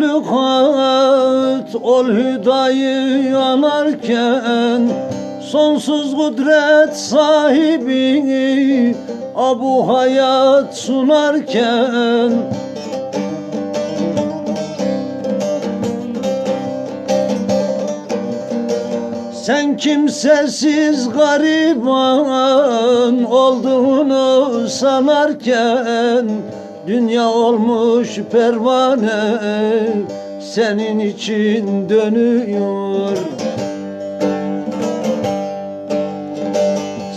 malukat ol hüdayı yanarken. Sonsuz kudret sahibi Abu hayat sunarken. Sen kimsesiz gariban olduğunu sanarken Dünya olmuş pervane senin için dönüyor.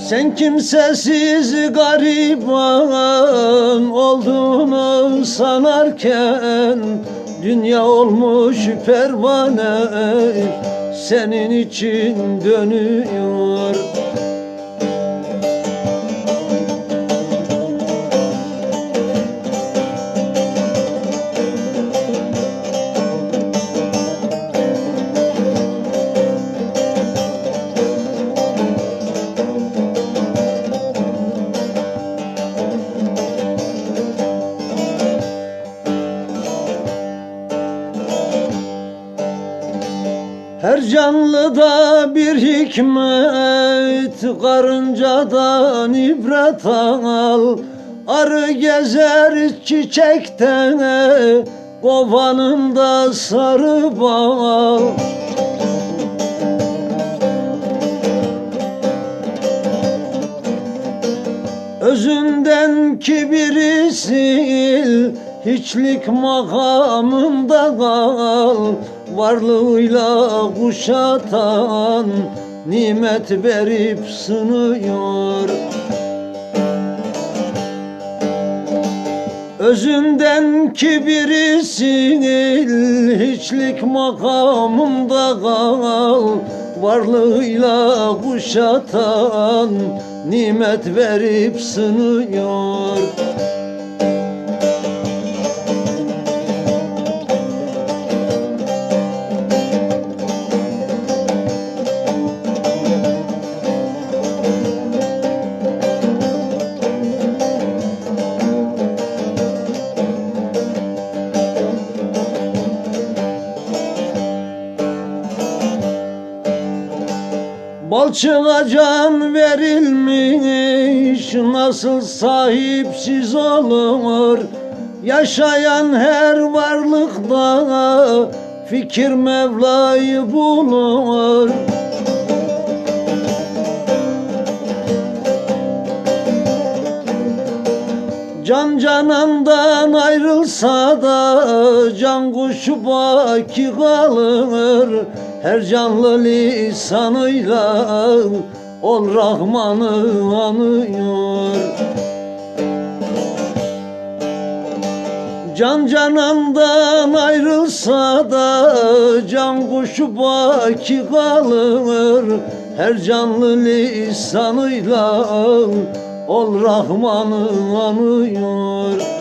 Sen kimsesiz gariban olduğunu sanarken Dünya olmuş pervane senin için dönüyor canlıda bir hikmet Karıncadan ibret al. Arı gezer çiçekten Kovanında sarı bal. Özünden kibiri sil Hiçlik makamında kal Varlığıyla kuşatan Nimet verip sınıyor Özünden kibiri sil Hiçlik makamında kal. Varlığıyla kuşatan Nimet verip sınıyor Balçığa can verilmiş Nasıl sahipsiz olur? Yaşayan her varlıkta Fikir Mevla'yı bulur. Can canandan ayrılsa da can kuşu baki kalır Her canlı lisanıyla ol Rahman'ı anıyor. Can canandan ayrılsa da can kuşu baki kalır. Her canlı lisanıyla ol Rahman'ı anıyor